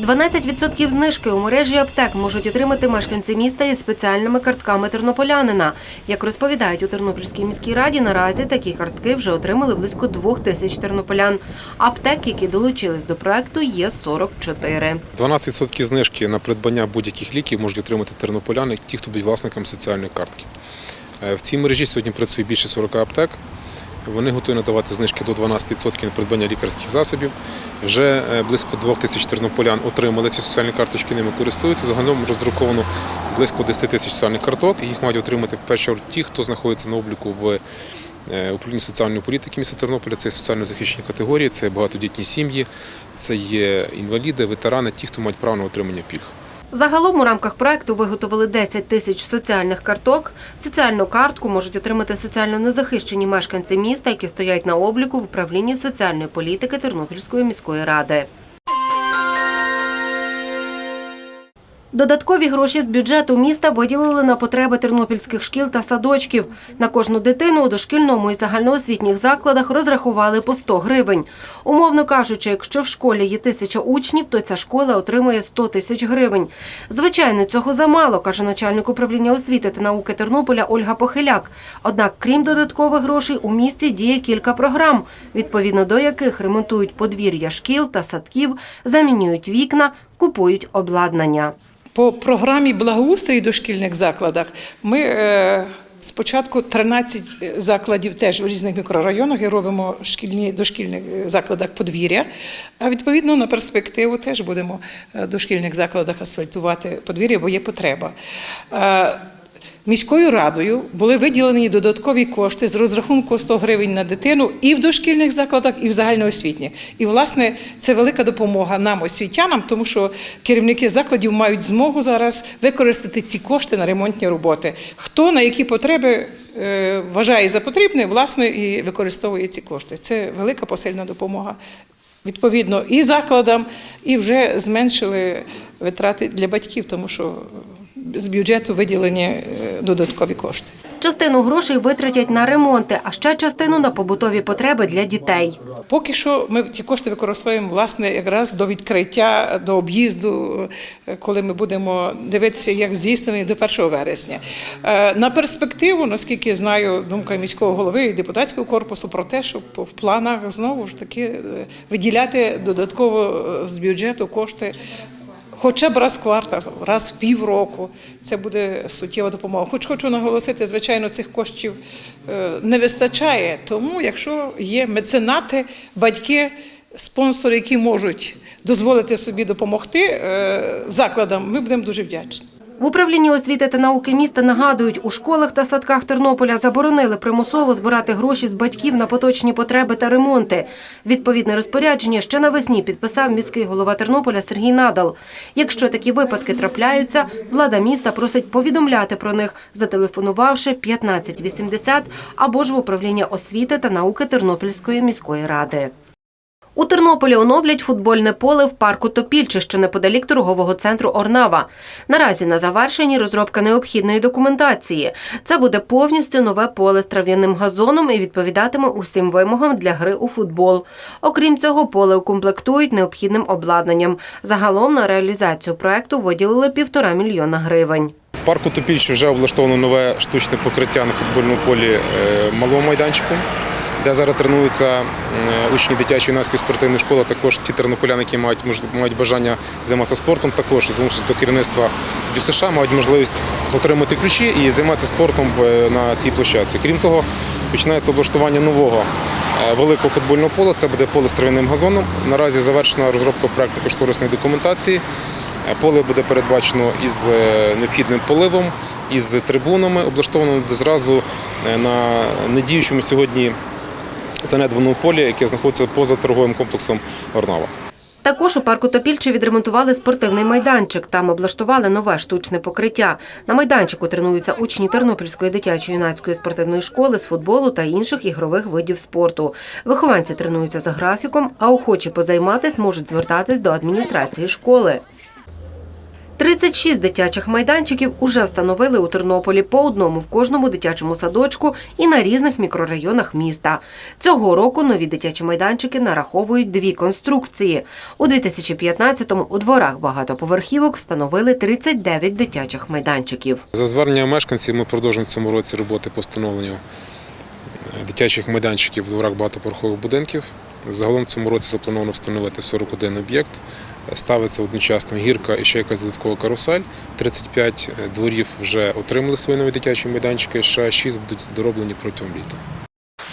12% знижки у мережі аптек можуть отримати мешканці міста із спеціальними картками тернополянина. Як розповідають у Тернопільській міській раді, наразі такі картки вже отримали близько двох тисяч тернополян. Аптек, які долучились до проекту, є 44. 12% знижки на придбання будь-яких ліків можуть отримати тернополяни, ті, хто будуть власниками соціальної картки. Е, В цій мережі сьогодні працює більше 40 аптек. Вони готові надавати знижки до 12% на придбання лікарських засобів. Вже е, близько 2 тисяч тернополян отримали ці соціальні карточки, ними користуються. Загалом роздруковано близько 10 тисяч соціальних карток. Їх мають отримати в першу чергу ті, хто знаходиться на обліку в е, управлінні соціальної політики міста Тернополя. Це соціально захищені категорії, це багатодітні сім'ї, це є інваліди, ветерани, ті, хто мають право на отримання пільг. Загалом у рамках проекту виготовили 10 тисяч соціальних карток. Соціальну картку можуть отримати соціально незахищені мешканці міста, які стоять на обліку в управлінні соціальної політики Тернопільської міської ради. Додаткові гроші з бюджету міста виділили на потреби тернопільських шкіл та садочків. На кожну дитину у дошкільному і загальноосвітніх закладах розрахували по 100 гривень. Умовно кажучи, якщо в школі є тисяча учнів, то ця школа отримує 100 тисяч гривень. Звичайно, цього замало, каже начальник управління освіти та науки Тернополя Ольга Похиляк. Однак, крім додаткових грошей, у місті діє кілька програм, відповідно до яких ремонтують подвір'я шкіл та садків, замінюють вікна, купують обладнання. По програмі благоустрою дошкільних закладах ми е, спочатку 13 закладів теж в різних мікрорайонах і робимо шкільні дошкільних закладах подвір'я. А відповідно на перспективу теж будемо е, в дошкільних закладах асфальтувати подвір'я, бо є потреба. Міською радою були виділені додаткові кошти з розрахунку 100 гривень на дитину і в дошкільних закладах, і в загальноосвітніх. І, власне, це велика допомога нам, освітянам, тому що керівники закладів мають змогу зараз використати ці кошти на ремонтні роботи. Хто на які потреби е, вважає за потрібне, власне, і використовує ці кошти. Це велика посильна допомога. Відповідно, і закладам, і вже зменшили витрати для батьків, тому що з бюджету виділені е, додаткові кошти. Частину грошей витратять на ремонти, а ще частину на побутові потреби для дітей. Поки що ми ці кошти використовуємо власне якраз до відкриття, до об'їзду, е, коли ми будемо дивитися, як здійснений до 1 вересня. Е, На перспективу, наскільки знаю, думка міського голови і депутатського корпусу про те, щоб в планах знову ж таки виділяти додатково з бюджету кошти. Хоча б раз в квартал, раз в півроку це буде суттєва допомога. Хоч хочу наголосити, звичайно, цих коштів е, не вистачає. Тому, якщо є меценати, батьки, спонсори, які можуть дозволити собі допомогти е, закладам, ми будемо дуже вдячні. В управлінні освіти та науки міста нагадують, у школах та садках Тернополя заборонили примусово збирати гроші з батьків на поточні потреби та ремонти. Відповідне розпорядження ще навесні підписав міський голова Тернополя Сергій Надал. Якщо такі випадки трапляються, влада міста просить повідомляти про них, зателефонувавши 1580 або ж в управління освіти та науки Тернопільської міської ради. У Тернополі оновлять футбольне поле в парку Топільче, що неподалік торгового центру Орнава. Наразі на завершенні розробка необхідної документації. Це буде повністю нове поле з трав'яним газоном і відповідатиме усім вимогам для гри у футбол. Окрім цього, поле укомплектують необхідним обладнанням. Загалом на реалізацію проекту виділили півтора мільйона гривень. В парку Топільщі вже облаштовано нове штучне покриття на футбольному полі е, малого майданчику, де зараз тренуються учні дитячої юнацької спортивної школи, також ті тернополяни, які мають мають бажання займатися спортом, також звернувшись до керівництва ДЮСШ, мають можливість отримати ключі і займатися спортом на цій площадці. Крім того, починається облаштування нового е, великого футбольного поля. Це буде поле з трав'яним газоном. Наразі завершена розробка проекту кошторисної документації. Е, Поле буде передбачено із е, необхідним поливом, із трибунами, облаштовано зразу на недіючому сьогодні занедбаному полі, яке знаходиться поза торговим комплексом Орнава. Також у парку Топільче відремонтували спортивний майданчик. Там облаштували нове штучне покриття. На майданчику тренуються учні Тернопільської дитячої юнацької спортивної школи з футболу та інших ігрових видів спорту. Вихованці тренуються за графіком, а охочі позайматись можуть звертатись до адміністрації школи. 36 дитячих майданчиків уже встановили у Тернополі по одному в кожному дитячому садочку і на різних мікрорайонах міста. Цього року нові дитячі майданчики нараховують дві конструкції. У 2015-му у дворах багатоповерхівок встановили 39 дитячих майданчиків. За зверненням мешканців ми продовжуємо в цьому році роботи по встановленню е, дитячих майданчиків в дворах багатоповерхових будинків. Загалом в цьому році заплановано встановити 41 об'єкт. Ставиться одночасно гірка і ще якась додаткова карусель. 35 дворів вже отримали свої нові дитячі майданчики, ще 6 будуть дороблені протягом літа.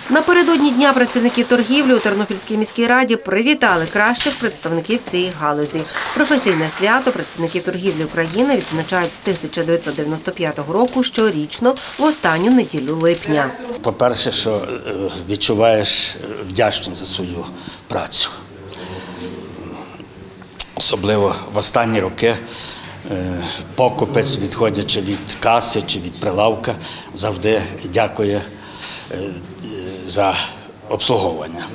Напередодні Дня працівників торгівлі у Тернопільській міській раді привітали кращих представників цієї галузі. Професійне свято працівників торгівлі України відзначають з 1995 року щорічно в останню неділю липня. По-перше, що е, відчуваєш е, вдячність за свою працю. Особливо в останні роки е, покупець, відходячи від каси чи від прилавка, завжди дякує за обслуговування.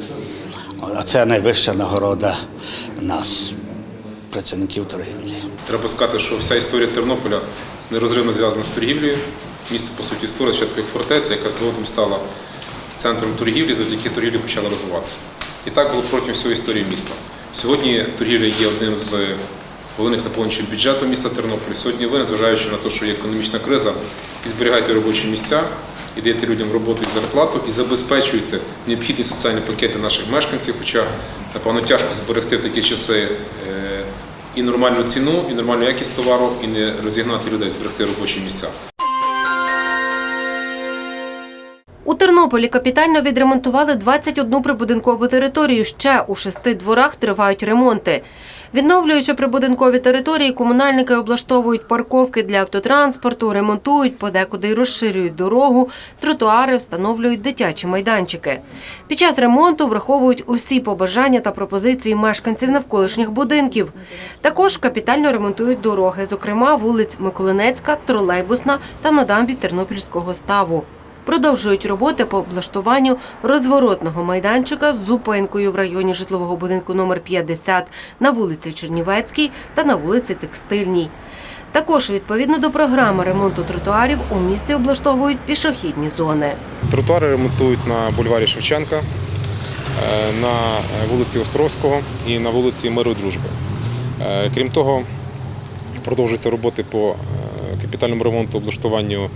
А це найвища нагорода нас, працівників торгівлі. Треба сказати, що вся історія Тернополя нерозривно зв'язана з торгівлею. Місто, по суті, створилося спочатку як фортеця, яка згодом стала центром торгівлі, завдяки торгівлі почала розвиватися. І так було протягом всієї історії міста. Сьогодні торгівля є одним з головних наповнювачів бюджету міста Тернополя. Сьогодні ви, незважаючи на те, що є економічна криза, і зберігаєте робочі місця, і даєте людям роботу і зарплату, і забезпечуєте необхідні соціальні пакети наших мешканців. Хоча, напевно, тяжко зберегти в такі часи е, і нормальну ціну, і нормальну якість товару, і не розігнати людей, зберегти робочі місця. У Тернополі капітально відремонтували 21 прибудинкову територію. Ще у шести дворах тривають ремонти. Відновлюючи прибудинкові території, комунальники облаштовують парковки для автотранспорту, ремонтують, подекуди розширюють дорогу, тротуари, встановлюють дитячі майданчики. Під час ремонту враховують усі побажання та пропозиції мешканців навколишніх будинків. Також капітально ремонтують дороги, зокрема вулиць Миколинецька, Тролейбусна та на дамбі Тернопільського ставу. Продовжують роботи по облаштуванню розворотного майданчика з зупинкою в районі житлового будинку номер 50 на вулиці Чернівецькій та на вулиці Текстильній. Також відповідно до програми ремонту тротуарів у місті облаштовують пішохідні зони. Тротуари ремонтують на бульварі Шевченка, е, на вулиці Островського і на вулиці Миру Дружби. Е, Крім того, продовжуються роботи по е, капітальному ремонту облаштуванню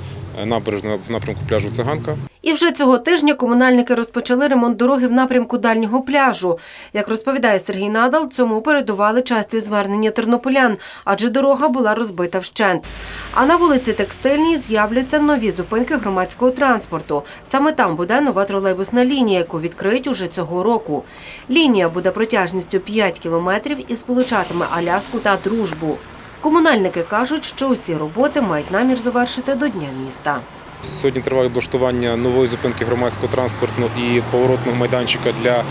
набережної в напрямку пляжу Циганка. І вже цього тижня комунальники розпочали ремонт дороги в напрямку дальнього пляжу. Як розповідає Сергій Надал, цьому передували часті звернення тернополян, адже дорога була розбита вщент. А на вулиці Текстильній з'являться нові зупинки громадського транспорту. Саме там буде нова тролейбусна лінія, яку відкриють уже цього року. Лінія буде протяжністю 5 кілометрів і сполучатиме Аляску та Дружбу. Комунальники кажуть, що усі роботи мають намір завершити до Дня міста. Сьогодні триває облаштування нової зупинки громадського транспорту і поворотного майданчика для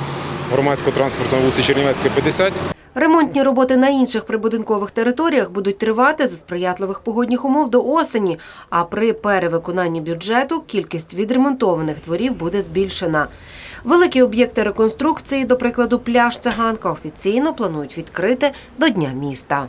громадського транспорту на вулиці Чернівецька, 50. Ремонтні роботи на інших прибудинкових територіях будуть тривати за сприятливих погодних умов до осені, а при перевиконанні бюджету кількість відремонтованих дворів буде збільшена. Великі об'єкти реконструкції, до прикладу, пляж Циганка, офіційно планують відкрити до Дня міста.